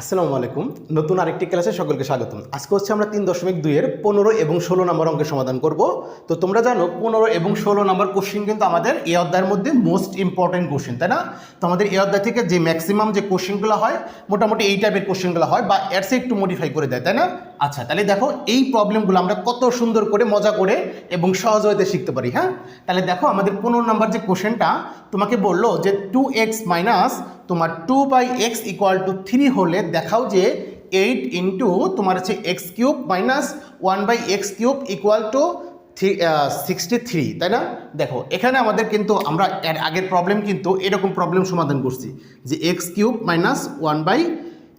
আসসালামু আলাইকুম। নতুন আরেকটি ক্লাসে সকলকে স্বাগতম। আজকে হচ্ছে আমরা তিন দশমিক দুইয়ের পনেরো এবং ষোলো নম্বর অঙ্কের সমাধান করব। তো তোমরা জানো, পনেরো এবং ষোলো নম্বর কোশ্চিন কিন্তু আমাদের এ অধ্যায়ের মধ্যে মোস্ট ইম্পর্টেন্ট কোশ্চিন তাই না? তো আমাদের এই অধ্যায় থেকে যে ম্যাক্সিমাম যে কোশ্চিনগুলো হয়, মোটামুটি এই টাইপের কোশ্চিনগুলো হয় বা চেয়ে একটু মডিফাই করে দেয়, তাই না? আচ্ছা তাহলে দেখো এই প্রবলেমগুলো আমরা কত সুন্দর করে মজা করে এবং সহজ হইতে শিখতে পারি হ্যাঁ? তাহলে দেখো আমাদের পনেরো নম্বর যে কোশ্চেনটা তোমাকে বলল যে টু এক্স মাইনাস তোমার two by x equal to three হলে দেখাও যে এইট ইন্টু তোমার হচ্ছে x cube minus one by x cube equal to three sixty three তাই না? দেখো, এখানে আমাদের কিন্তু আমরা এর আগের প্রবলেম কিন্তু এরকম প্রবলেম সমাধান করছি যে x cube minus one by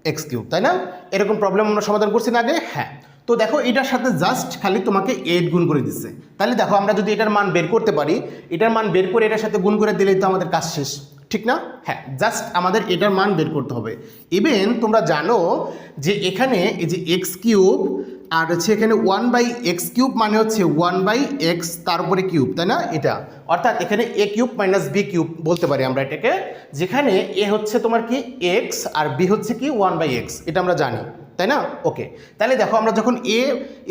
x cube তাই না? এরকম প্রবলেম আমরা সমাধান করছি না আগে? হ্যাঁ। তো দেখো, এটার সাথে জাস্ট খালি তোমাকে এইট গুণ করে দিচ্ছে। তাহলে দেখো, আমরা যদি এটার মান বের করতে পারি, এটার মান বের করে এটার সাথে গুণ করে দিলেই তো আমাদের কাজ শেষ, ঠিক না? হ্যাঁ জাস্ট আমাদের এটার মান বের করতে হবে। ইভেন তোমরা জানো যে এখানে এই যে এক্স কিউব আর হচ্ছে এখানে ওয়ান বাই এক্স কিউব মানে হচ্ছে ওয়ান বাই এক্স তার উপরে কিউব তাই না? এটা। অর্থাৎ এখানে A cube minus B cube বলতে পারি আমরা এটাকে। যেখানে এ হচ্ছে তোমার কি? এক্স আর বি হচ্ছে কি? ওয়ান বাই এক্স এটা আমরা জানি, তাই না? ওকে তাহলে দেখো, আমরা যখন A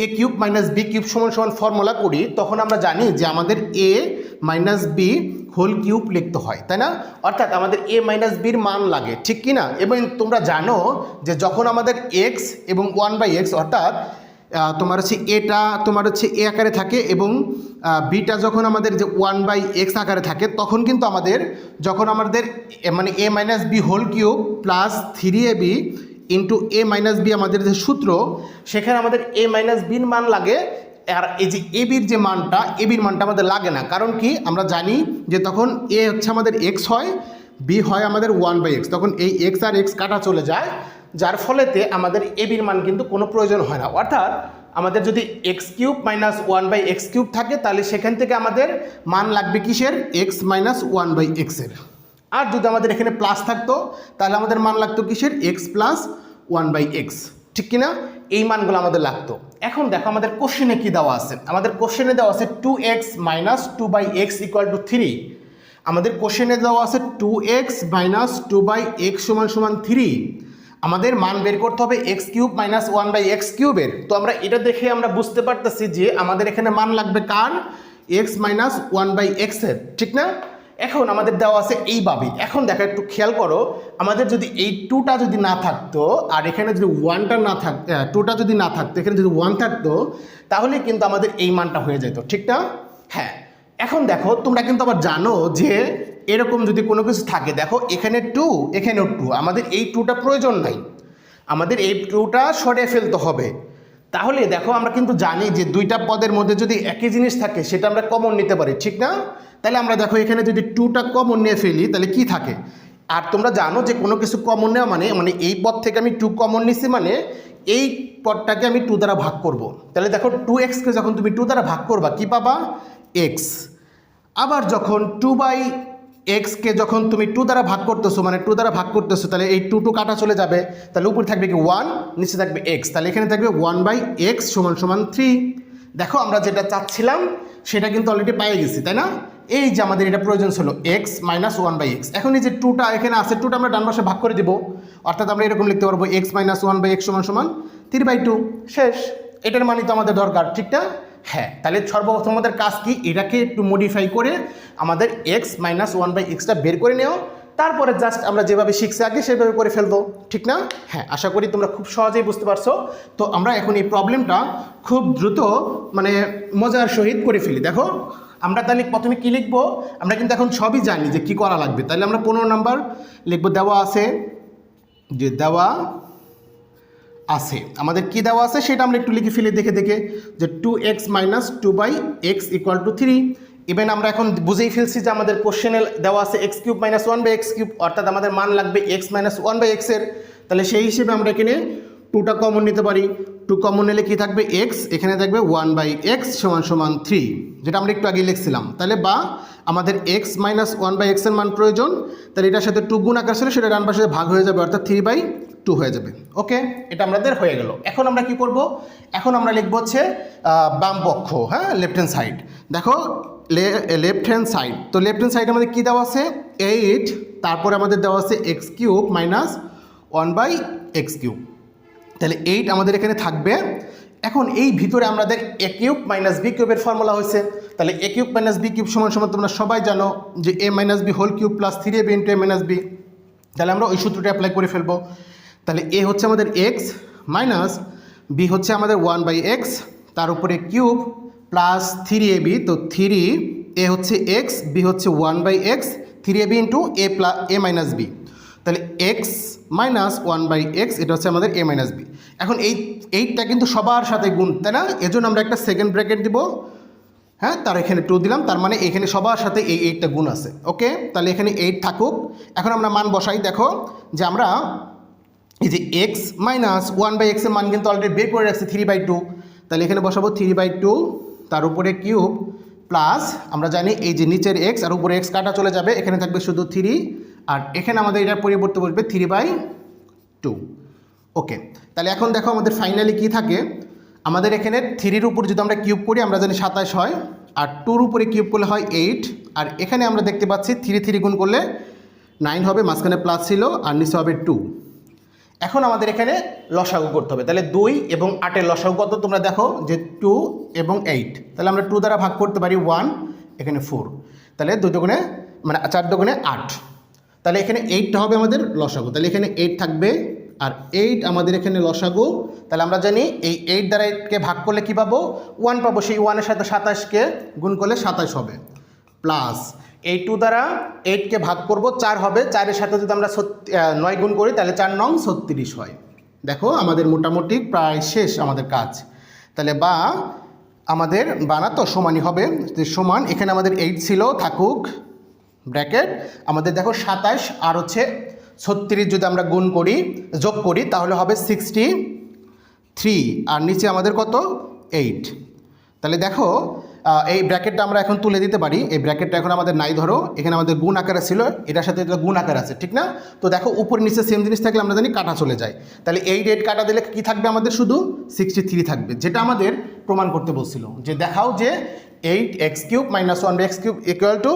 A cube minus B cube সমান সমান ফর্মুলা করি, তখন আমরা জানি যে আমাদের A minus B whole cube লিখতে হয়, তাই না? অর্থাৎ আমাদের এ মাইনাস বির মান লাগে, ঠিক কি না? এবং তোমরা জানো যে যখন আমাদের এক্স এবং ওয়ান বাই এক্স অর্থাৎ তোমার হচ্ছে এটা তোমার হচ্ছে এ আকারে থাকে এবং বিটা যখন আমাদের যে ওয়ান বাই এক্স আকারে থাকে, তখন কিন্তু আমাদের যখন আমাদের মানে A minus B whole cube plus three A B into A minus B আমাদের যে সূত্র, সেখানে আমাদের এ মাইনাস বির মান লাগে। আর এই যে এ বির যে মানটা এ বির মানটা আমাদের লাগে না। কারণ কি? আমরা জানি যে তখন এ হচ্ছে আমাদের এক্স হয় বি হয় আমাদের ওয়ান বাই এক্স তখন এই এক্স আর এক্স কাটা চলে যায়। যার ফলেতে আমাদের এবির মান কিন্তু কোনো প্রয়োজন হয় না। অর্থাৎ আমাদের যদি x cube minus one by x cube থাকে, তাহলে সেখান থেকে আমাদের মান লাগবে কিসের? এক্স মাইনাস ওয়ান বাই এক্সের আর যদি আমাদের এখানে প্লাস থাকতো, তাহলে আমাদের মান লাগতো কিসের? X plus one by x ঠিক কিনা? এই মানগুলো আমাদের লাগতো। এখন দেখো আমাদের কোশ্চেনে কি দেওয়া আছে? আমাদের কোশ্চেনে দেওয়া আছে two x minus two by x equal to three আমাদের কোশ্চেনে দেওয়া আছে two x minus two by x সমান সমান থ্রি আমাদের মান বের করতে হবে x cube minus one by x কিউবের। তো আমরা এটা দেখে আমরা বুঝতে পারতেছি যে আমাদের এখানে মান লাগবে কার? এক্স মাইনাস ওয়ান বাই এক্সের ঠিক না? এখন আমাদের দেওয়া আছে এইভাবে। এখন দেখো, একটু খেয়াল করো, আমাদের যদি এই টুটা যদি না থাকতো, আর এখানে যদি ওয়ানটা না থাক টুটা যদি না থাকতো, এখানে যদি ওয়ান থাকতো, তাহলে কিন্তু আমাদের এই মানটা হয়ে যেত, ঠিক না? হ্যাঁ। এখন দেখো, তোমরা কিন্তু আবার জানো যে এরকম যদি কোনো কিছু থাকে, দেখো এখানে টু এখানেও টু আমাদের এই টুটা প্রয়োজন নাই। আমাদের এই টুটা সরে ফেলতে হবে। তাহলে দেখো আমরা কিন্তু জানি যে দুইটা পদের মধ্যে যদি একই জিনিস থাকে, সেটা আমরা কমন নিতে পারি, ঠিক না? তাহলে আমরা দেখো এখানে যদি টুটা কমন নিয়ে ফেলি, তাহলে কি থাকে? আর তোমরা জানো যে কোনো কিছু কমন নেওয়া মানে মানে এই পদ থেকে আমি টু কমন নিছি মানে এই পদটাকে আমি টু দ্বারা ভাগ করব। তাহলে দেখো টু এক্সকে যখন তুমি টু দ্বারা ভাগ করবা, কি পাবা? এক্স আবার যখন টু বাই এক্সকে যখন তুমি টু দ্বারা ভাগ করতেছো মানে টু দ্বারা ভাগ করতেছো, তাহলে এই টু টু কাটা চলে যাবে, তাহলে উপরে থাকবে কি ওয়ান নিচে থাকবে এক্স তাহলে এখানে থাকবে ওয়ান বাই এক্স সমান সমান থ্রি দেখো আমরা যেটা চাচ্ছিলাম, সেটা কিন্তু অলরেডি পেয়ে গেছি, তাই না? এই যে আমাদের এটা প্রয়োজন ছিল x minus one by x এখন এই যে টুটা এখানে আছে টুটা আমরা ডান পাশে ভাগ করে দিব, অর্থাৎ আমরা এরকম লিখতে পারব x minus one by x সমান সমান থ্রি বাই টু শেষ। এটার মানই তো আমাদের দরকার ঠিক না হ্যাঁ তাহলে সর্বপ্রথম আমাদের কাজ কি? এটাকে একটু মডিফাই করে আমাদের এক্স মাইনাস ওয়ান বাই এক্সটা বের করে নেও তারপরে জাস্ট আমরা যেভাবে শিখছি আগে, সেভাবে করে ফেলব। ঠিক না? হ্যাঁ আশা করি তোমরা খুব সহজেই বুঝতে পারছ। তো আমরা এখন এই প্রবলেমটা খুব দ্রুত মানে মজার সহিত করে ফেলি। দেখো, আমরা তাহলে প্রথমে কী লিখব? আমরা কিন্তু এখন সবই জানি যে কি করা লাগবে। তাহলে আমরা পনেরো নাম্বার লিখব। দেওয়া আছে যে দেওয়া আছে। আমাদের কি দেওয়া আছে সেটা আমরা একটু লিখে ফেলি দেখে দেখে যে two x minus two by x equal to three even আমরা এখন বুঝেই ফেলছি যে আমাদের কোশ্চেনে দেওয়া আছে x cube minus one by x cube অর্থাৎ আমাদের মান লাগবে এক্স মাইনাস ওয়ান বাই এক্সের তাহলে সেই হিসেবে আমরা এখানে টুটা কমন নিতে পারি। টু কমন নিলে কি থাকবে এক্স এখানে থাকবে ওয়ান বাই এক্স সমান সমান থ্রি যেটা আমরা একটু আগে লিখছিলাম। তাহলে বা আমাদের এক্স মাইনাস ওয়ান বাই এক্সের মান প্রয়োজন, তাহলে এটার সাথে টু গুণ আকার ছিল, সেটা ডান পাশে ভাগ হয়ে যাবে, অর্থাৎ থ্রি বাই টু হয়ে যাবে। ওকে এটা আমাদের হয়ে গেল। এখন আমরা কি করব? এখন আমরা লিখব হচ্ছে বাম পক্ষ হ্যাঁ? লেফট হ্যান্ড সাইড দেখো লেফট হ্যান্ড সাইড তো লেফট হ্যান্ড সাইড আমাদের কী দেওয়া আছে? এইট তারপরে আমাদের দেওয়া আছে x cube minus one by x cube তাহলে এইট আমাদের এখানে থাকবে। এখন এই ভিতরে আমাদের এ কিউব মাইনাস বি কিউবের ফর্মুলা হয়েছে। তাহলে A cube minus B cube সমান সমান তোমরা সবাই জানো যে A minus B whole cube plus three A B into A minus B তাহলে আমরা ওই সূত্রটা অ্যাপ্লাই করে ফেলব। তাহলে এ হচ্ছে আমাদের এক্স মাইনাস বি হচ্ছে আমাদের ওয়ান বাই এক্স তার উপরে cube plus three A B তো থ্রি এ হচ্ছে এক্স বি হচ্ছে one by x three A B into A plus A minus B তাহলে x minus one by x এটা হচ্ছে আমাদের এ মাইনাস বি এখন এই এইটটা কিন্তু সবার সাথে গুণ, তাই না? এজন্য আমরা একটা সেকেন্ড ব্র্যাকেট দিব। হ্যাঁ তার এখানে টু দিলাম, তার মানে এখানে সবার সাথে এই এইটটা গুণ আছে। ওকে তাহলে এখানে এইট থাকুক। এখন আমরা মান বসাই, দেখো, যে আমরা এই যে এক্স মাইনাস ওয়ান বাই এক্সের মান কিন্তু অলরেডি বের করে রাখছি থ্রি বাই টু তাহলে এখানে বসাবো থ্রি বাই টু তার উপরে কিউব প্লাস আমরা জানি এই যে নিচের এক্স আর উপরে এক্স কাটা চলে যাবে, এখানে থাকবে শুধু থ্রি আর এখানে আমাদের এটার পরিবর্তে বসবে থ্রি বাই টু ওকে তাহলে এখন দেখো আমাদের ফাইনালি কি থাকে? আমাদের এখানে থ্রির উপর যদি আমরা কিউব করি, আমরা জানি সাতাশ হয়, আর টুর উপরে কিউব করলে হয় এইট আর এখানে আমরা দেখতে পাচ্ছি থ্রি থ্রি গুণ করলে নাইন হবে, মাঝখানে প্লাস ছিল, আর নিচে হবে টু এখন আমাদের এখানে লসাগু করতে হবে। তাহলে দুই এবং আটের লসাগু কত? তোমরা দেখো যে টু এবং এইট তাহলে আমরা টু দ্বারা ভাগ করতে পারি ওয়ান এখানে ফোর তাহলে দুই দোকানে মানে চার দোকানে আট। তাহলে এখানে এইটটা হবে আমাদের লসাগু। তাহলে এখানে এইট থাকবে। আর এইট আমাদের এখানে লসাগু। তাহলে আমরা জানি এই এইট দ্বারা এইটকে ভাগ করলে কী পাবো? ওয়ান পাবো। সেই ওয়ানের সাথে সাতাশকে গুণ করলে সাতাশ হবে। প্লাস এই টু দ্বারা এইটকে ভাগ করব, চার হবে। চারের সাথে যদি আমরা নয় গুণ করি, তাহলে চার নং ছত্রিশ হয়। দেখো, আমাদের মোটামুটি প্রায় শেষ আমাদের কাজ। তাহলে বা আমাদের বানা তো সমানই হবে। যে সমান, এখানে আমাদের এইট ছিল, থাকুক, ব্র্যাকেট। আমাদের দেখো সাতাশ, আর হচ্ছে ছত্রিশ যদি আমরা গুণ করি, যোগ করি, তাহলে হবে সিক্সটি থ্রি আর নিচে আমাদের কত? এইট তাহলে দেখো এই ব্র্যাকেটটা আমরা এখন তুলে দিতে পারি। এই ব্র্যাকেটটা এখন আমাদের নাই ধরো। এখানে আমাদের গুণ আকারে ছিল, এটার সাথে এটা গুণ আকার আছে, ঠিক না? তো দেখো, উপর নিচে সেম জিনিস থাকলে আমরা জানি কাটা চলে যায়। তাহলে এইট এইট কাটা দিলে কি থাকবে আমাদের শুধু? সিক্সটি থ্রি থাকবে, যেটা আমাদের প্রমাণ করতে বলছিল। যে দেখাও যে eight x cube minus one x cube equal to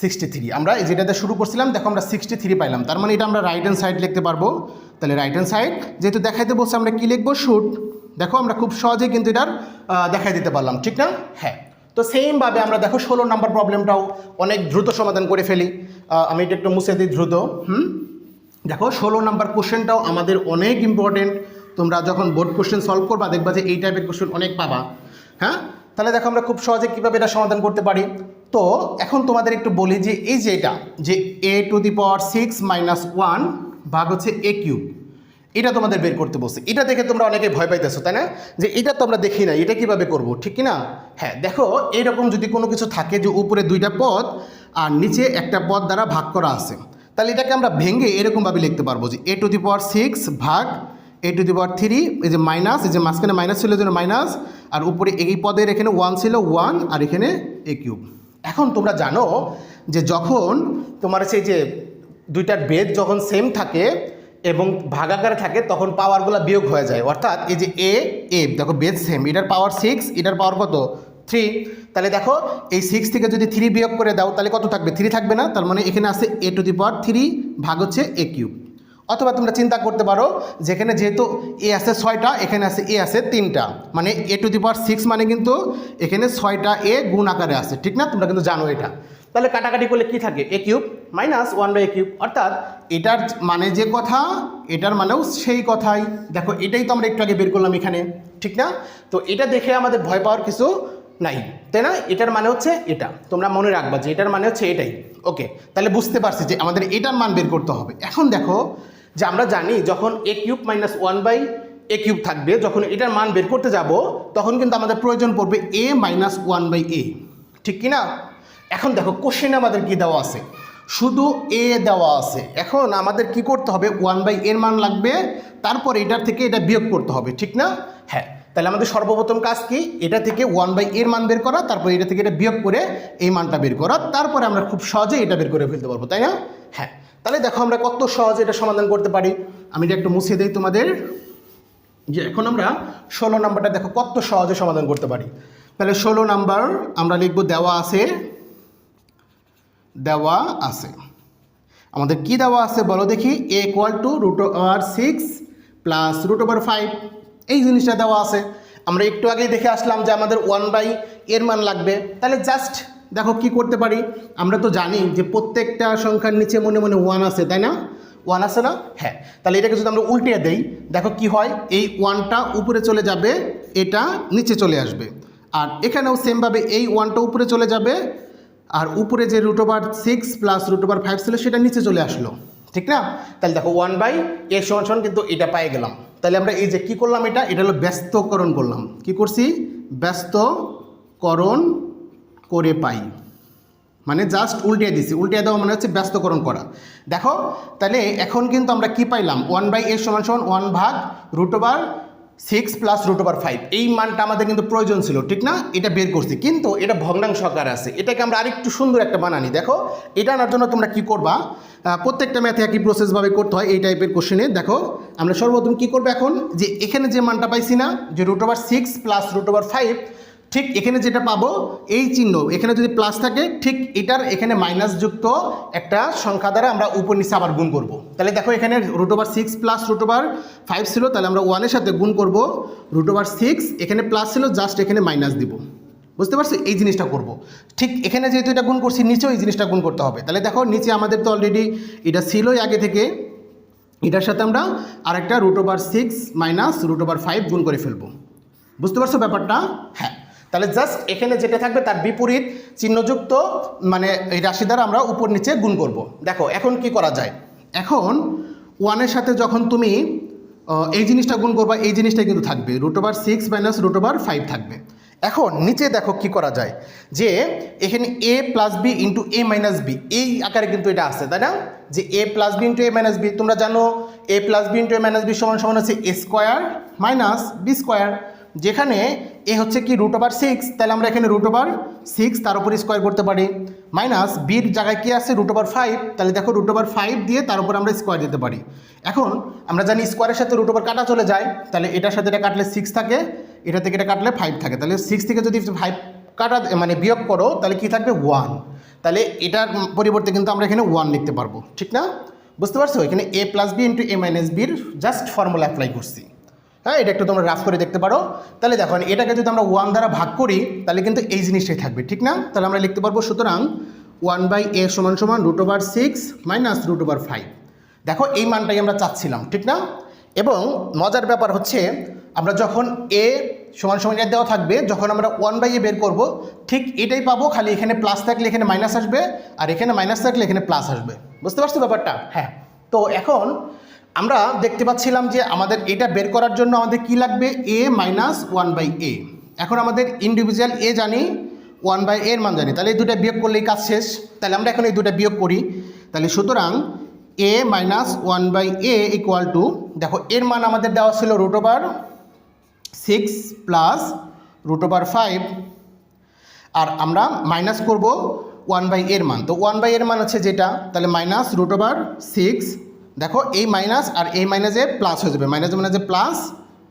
sixty three আমরা এই যেটাতে শুরু করছিলাম, দেখো আমরা সিক্সটি থ্রি পাইলাম। তার মানে এটা আমরা রাইট হ্যান্ড সাইড লিখতে পারব। তাহলে রাইট হ্যান্ড সাইড যেহেতু দেখাইতে বলছে, আমরা কী লিখব? শুট দেখো, আমরা খুব সহজেই কিন্তু এটার দেখাই দিতে পারলাম, ঠিক না? হ্যাঁ। তো সেমভাবে আমরা দেখো ষোলো নম্বর প্রবলেমটাও অনেক দ্রুত সমাধান করে ফেলি। আমি এটা একটু মুছে দিই দ্রুত। হুম? দেখো ষোলো নাম্বার কোশ্চেনটাও আমাদের অনেক ইম্পর্টেন্ট তোমরা যখন বোর্ড কোশ্চেন সলভ করবা, দেখবা যে এই টাইপের কোশ্চেন অনেক পাবা। হ্যাঁ? তাহলে দেখো আমরা খুব সহজে কীভাবে এটা সমাধান করতে পারি। তো এখন তোমাদের একটু বলি যে, এই যে এটা, যে A to the power six minus one ভাগ হচ্ছে এ কিউব এটা তোমাদের বের করতে বলছে। এটা দেখে তোমরা অনেকে ভয় পাইতেছো, তাই না? যে এটা তো আমরা দেখি না এটা কীভাবে করব, ঠিক না হ্যাঁ দেখো এইরকম যদি কোনো কিছু থাকে যে উপরে দুইটা পদ আর নিচে একটা পদ দ্বারা ভাগ করা আছে, তাহলে এটাকে আমরা ভেঙে এরকমভাবে লিখতে পারব যে এ টু দি পাওয়ার সিক্স ভাগ এ টু দি পাওয়ার থ্রি এই যে মাইনাস এই যে মাঝখানে মাইনাস ছিল যেন মাইনাস আর উপরে এই পদের এখানে ওয়ান ছিল ওয়ান আর এখানে এ কিউব এখন তোমরা জানো যে যখন তোমার সেই যে দুইটার বেদ যখন সেম থাকে এবং ভাগাকারে থাকে, তখন পাওয়ারগুলো বিয়োগ হয়ে যায়। অর্থাৎ এই যে এ এ দেখো বেদ সেম এটার পাওয়ার সিক্স এটার পাওয়ার কত? থ্রি তাহলে দেখো, এই সিক্স থেকে যদি থ্রি বিয়োগ করে দাও, তাহলে কত থাকবে? থ্রি থাকবে না, তার মানে এখানে আছে এ টু দি পাওয়ার থ্রি ভাগ হচ্ছে এ কিউব অথবা তোমরা চিন্তা করতে পারো, যেখানে যেহেতু এ আছে ছয়টা, এখানে আছে এ আছে তিনটা। মানে এ টু দি পাওয়ার সিক্স মানে কিন্তু এখানে ছয়টা এ গুণ আকারে আছে, ঠিক না? তোমরা কিন্তু জানো এটা। তাহলে কাটাকাটি করলে কি থাকে? A cube minus one by A cube অর্থাৎ এটার মানে যে কথা, এটার মানেও সেই কথাই। দেখো, এটাই তো আমরা একটু আগে বের করলাম এখানে, ঠিক না? তো এটা দেখে আমাদের ভয় পাওয়ার কিছু নাই, তাই না? এটার মানে হচ্ছে এটা। তোমরা মনে রাখবা যে এটার মানে হচ্ছে এটাই। ওকে তাহলে বুঝতে পারছি যে আমাদের এটার মান বের করতে হবে। এখন দেখো যে আমরা জানি যখন A cube minus one by A cube থাকবে, যখন এটার মান বের করতে যাব, তখন কিন্তু আমাদের প্রয়োজন পড়বে A minus one by A ঠিক কি না এখন দেখো কোশ্চেনে আমাদের কি দেওয়া আছে? শুধু এ দেওয়া আছে। এখন আমাদের কি করতে হবে? ওয়ান বাই এর মান লাগবে, তারপর এটার থেকে এটা বিয়োগ করতে হবে, ঠিক না? হ্যাঁ তাহলে আমাদের সর্বপ্রথম কাজ কি? এটা থেকে ওয়ান বাই এর মান বের করা, তারপর এটা থেকে এটা বিয়োগ করে এই মানটা বের করা, তারপরে আমরা খুব সহজে এটা বের করে ফেলতে পারব, তাই না? হ্যাঁ তাহলে দেখো আমরা কত সহজে এটা সমাধান করতে পারি। আমি এটা একটু মুছিয়ে দিই তোমাদের। যে এখন আমরা ষোলো নাম্বারটা দেখো, কত সহজে সমাধান করতে পারি। তাহলে ষোলো নাম্বার আমরা লিখব দেওয়া আছে দেওয়া আছে। আমাদের কি দেওয়া আছে বলো দেখি? A equal to root over six plus root over five এই জিনিসটা দেওয়া আছে। আমরা একটু আগেই দেখে আসলাম যে আমাদের ওয়ান বাই এর মান লাগবে। তাহলে জাস্ট দেখো কি করতে পারি। আমরা তো জানি যে প্রত্যেকটা সংখ্যার নিচে মনে মনে ওয়ান আছে, তাই না? ওয়ান আছে না? হ্যাঁ। তাহলে এটাকে যদি আমরা উল্টে দেই, দেখো কি হয়? এই ওয়ানটা উপরে চলে যাবে, এটা নিচে চলে আসবে। আর এখানেও সেমভাবে এই ওয়ানটা উপরে চলে যাবে আর উপরে যে root over six plus root over five ছিল, সেটা নিচে চলে আসলো। ঠিক না? তাহলে দেখো ওয়ান বাই এ সমান কিন্তু এটা পাই গেলাম। তাহলে আমরা এই যে কি করলাম এটা? এটা হলো ব্যস্তকরণ করলাম। কি করছি? ব্যস্তকরণ করে পাই। মানে জাস্ট উল্টিয়ে দিছি। উল্টিয়ে দেওয়া মানে হচ্ছে ব্যস্তকরণ করা। দেখো, তাহলে এখন কিন্তু আমরা কি পাইলাম? ওয়ান বাই এ সমান সমান ওয়ান ভাগ root over six plus root over five এই মানটা আমাদের কিন্তু প্রয়োজন ছিল, ঠিক না? এটা বের করছি। কিন্তু এটা ভগ্নাংশ আকারে আছে। এটাকে আমরা আরেকটু সুন্দর একটা বানানি। দেখো, এটা আনার জন্য তোমরা কি করবা? প্রত্যেকটা ম্যাথে একই প্রসেসভাবে করতে হয় এই টাইপের কোশ্চেনে দেখো, আমরা সর্বপ্রথম কি করব এখন? যে এখানে যে মানটা পাইছি না, যে root over six plus root over five ঠিক এখানে যেটা পাবো, এই চিহ্ন, এখানে যদি প্লাস থাকে, ঠিক এটার এখানে মাইনাস যুক্ত একটা সংখ্যা দ্বারা আমরা উপর নিচে আবার গুণ করব। তাহলে দেখো এখানে root over six plus root over five ছিল, তাহলে আমরা ওয়ানের সাথে গুণ করব রুট ওভার সিক্স এখানে প্লাস ছিল জাস্ট এখানে মাইনাস দিব। বুঝতে পারছ? এই জিনিসটা করব। ঠিক এখানে যেহেতু এটা গুণ করছি, নিচেও এই জিনিসটা গুণ করতে হবে। তাহলে দেখো, নিচে আমাদের তো অলরেডি এটা ছিলই আগে থেকে। এটার সাথে আমরা আরেকটা root over six minus root over five গুণ করে ফেলব। বুঝতে পারছ ব্যাপারটা? হ্যাঁ। তাহলে জাস্ট এখানে যেটা থাকবে তার বিপরীত চিহ্নযুক্ত মানে এই রাশি দ্বারা আমরা উপর নিচে গুণ করব। দেখো, এখন কি করা যায়? এখন ওয়ানের সাথে যখন তুমি এই জিনিসটা গুণ করবা, এই জিনিসটা কিন্তু থাকবে। Root over six minus root over five থাকবে। এখন নিচে দেখো কি করা যায়? যে এখানে A plus B into A minus B এই আকারে কিন্তু এটা আছে, তাই না? যে A plus B into A minus B তোমরা জানো A plus B into A minus B সমান সমান হচ্ছে A square minus B square যেখানে এ হচ্ছে কি রুট ওভার সিক্স তাহলে আমরা এখানে রুট ওভার সিক্স তার উপর স্কোয়ার করতে পারি। মাইনাস বির জায়গায় কি আছে? রুট ওভার ফাইভ তাহলে দেখো রুট ওভার ফাইভ দিয়ে তার উপর আমরা স্কোয়ার দিতে পারি। এখন আমরা জানি স্কোয়ারের সাথে রুট ওভার কাটা চলে যায়, তাহলে এটার সাথে এটা কাটলে সিক্স থাকে, এটা থেকে এটা কাটলে ফাইভ থাকে। তাহলে সিক্স থেকে যদি ফাইভ কাটা মানে বিয়োগ করো, তাহলে কি থাকবে? ওয়ান তাহলে এটার পরিবর্তে কিন্তু আমরা এখানে ওয়ান লিখতে পারব। ঠিক না? বুঝতে পারছ? এখানে A plus B into A minus বির জাস্ট ফর্মুলা অ্যাপ্লাই করছি। হ্যাঁ এটা একটু তোমরা রাফ করে দেখতে পারো। তাহলে দেখো এটাকে যদি আমরা ওয়ান দ্বারা ভাগ করি, তাহলে কিন্তু এই জিনিসটাই থাকবে, ঠিক না? তাহলে আমরা লিখতে পারব সুতরাং ওয়ান বাই এ সমান সমান root over six minus root over five দেখো, এই মানটাই আমরা চাচ্ছিলাম, ঠিক না? এবং মজার ব্যাপার হচ্ছে, আমরা যখন এ সমান সমান এটা দেওয়া থাকবে, যখন আমরা ওয়ান বাই এ বের করব, ঠিক এটাই পাবো, খালি এখানে প্লাস থাকলে এখানে মাইনাস আসবে, আর এখানে মাইনাস থাকলে এখানে প্লাস আসবে। বুঝতে পারছ ব্যাপারটা? হ্যাঁ। তো এখন আমরা দেখতে পাচ্ছিলাম যে আমাদের এটা বের করার জন্য আমাদের কি লাগবে? এ মাইনাস ওয়ান বাই এ এখন আমাদের ইন্ডিভিজুয়াল এ জানি ওয়ান বাই এর মান জানি। তাহলে এই দুটা বিয়োগ করলেই কাজ শেষ। তাহলে আমরা এখন এই দুটা বিয়োগ করি। তাহলে সুতরাং A minus one by A equal to দেখো, এর মান আমাদের দেওয়া ছিল root over six plus root over five আর আমরা মাইনাস করব ওয়ান বাই এর মান। তো ওয়ান বাই এর মান হচ্ছে যেটা? তাহলে মাইনাস রুট ওভার সিক্স দেখো এই মাইনাস আর এই মাইনাসে প্লাস হয়ে যাবে। মাইনাসে মাইনাসে প্লাস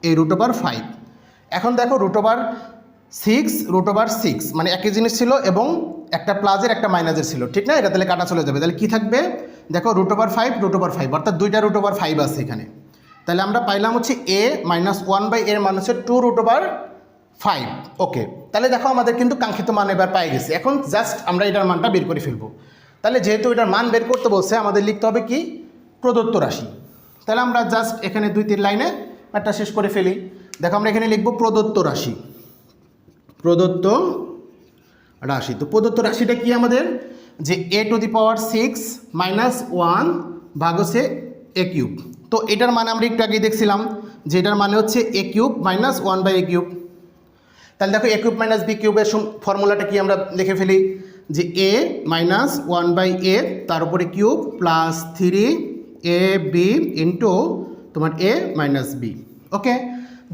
এই রুট ওভার ফাইভ এখন দেখো root over six root over six মানে একই জিনিস ছিল এবং একটা প্লাসের একটা মাইনাসের ছিল। ঠিক না? এটা তাহলে কাটা চলে যাবে। তাহলে কী থাকবে? দেখো root over five root over five অর্থাৎ দুইটা রুট ওভার ফাইভ আছে এখানে। তাহলে আমরা পাইলাম হচ্ছে এ মাইনাস ওয়ান বাই এর মান হচ্ছে two root over five okay তাহলে দেখো আমাদের কিন্তু কাঙ্ক্ষিত মান এবার পাই গেছে। এখন জাস্ট আমরা এটার মানটা বের করে ফেলব। তাহলে যেহেতু এটার মান বের করতে বলছে, আমাদের লিখতে হবে কি? প্রদত্ত রাশি। তাহলে আমরা জাস্ট এখানে দুই তিন লাইনে একটা শেষ করে ফেলি। দেখো আমরা এখানে লিখব প্রদত্ত রাশি। প্রদত্ত রাশি। তো প্রদত্ত রাশিটা কি আমাদের? যে a to the power six minus one ভাগ হচ্ছে এ কিউব তো এটার মানে আমরা একটু আগেই দেখছিলাম যে এটার মানে হচ্ছে a cube minus one by a cube তাহলে দেখো এ কিউব মাইনাস বি কিউবের ফর্মুলাটা কি আমরা লিখে ফেলি? যে a minus one by a তার উপরে cube plus three a b into তোমার a minus b okay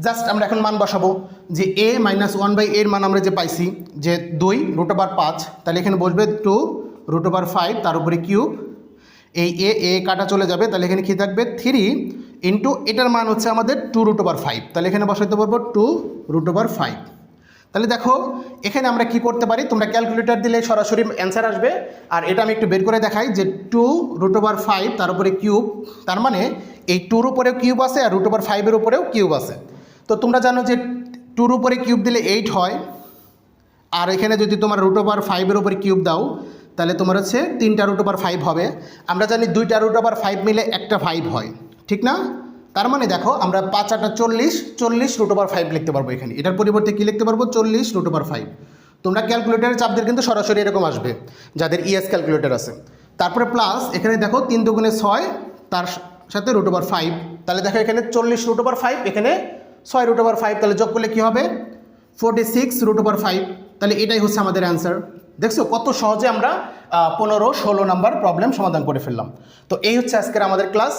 just আমরা এখন মান বসাবো যে এ মাইনাস ওয়ান বাই এর মান আমরা যে পাইছি, যে দুই রুট ওভার পাঁচ, তাহলে এখানে বসবে টু রুট ওভার ফাইভ তার উপরে কিউব এই এ এ কাটা চলে যাবে, তাহলে এখানে কী থাকবে? থ্রি ইন্টু এটার মান হচ্ছে আমাদের টু রুট ওভার ফাইভ তাহলে এখানে বসাইতে পারব টু রুট ওভার ফাইভ তাহলে দেখো, এখানে আমরা কি করতে পারি? তোমরা ক্যালকুলেটর দিলে সরাসরি অ্যান্সার আসবে। আর এটা আমি একটু বের করে দেখাই যে টু রুট ওভার ফাইভ তার উপরে কিউব তার মানে এই টুর উপরেও কিউব আছে আর রুট ওভার ফাইভের উপরেও কিউব আছে। তো তোমরা জানো যে টুর উপরে কিউব দিলে এইট হয়। আর এখানে যদি তোমার রুট ওভার ফাইভের উপরে কিউব দাও, তাহলে তোমার হচ্ছে তিনটা রুট ওভার ফাইভ হবে। আমরা জানি দুইটা রুট ওভার ফাইভ মিলে একটা ফাইভ হয়। ঠিক না? তার মানে দেখো, আমরা পাঁচ আটটা চল্লিশ চল্লিশ রুট ওভার ফাইভ লিখতে পারব এখানে। এটার পরিবর্তে কী লিখতে পারব? চল্লিশ রুট ওভার ফাইভ তোমরা ক্যালকুলেটারে চাপদের কিন্তু সরাসরি এরকম আসবে, যাদের ইএস ক্যালকুলেটর আছে। তারপরে প্লাস এখানে দেখো তিন দুগুণে ছয়, তার সাথে রুট ওভার ফাইভ তাহলে দেখো এখানে চল্লিশ রুট ওভার ফাইভ এখানে ছয় রুট ওভার ফাইভ তাহলে যোগ করলে কী হবে? Forty six root over five তাহলে এটাই হচ্ছে আমাদের অ্যান্সার দেখছ কত সহজে আমরা পনেরো, ষোলো নাম্বার প্রবলেম সমাধান করে ফেললাম। তো এই হচ্ছে আজকের আমাদের ক্লাস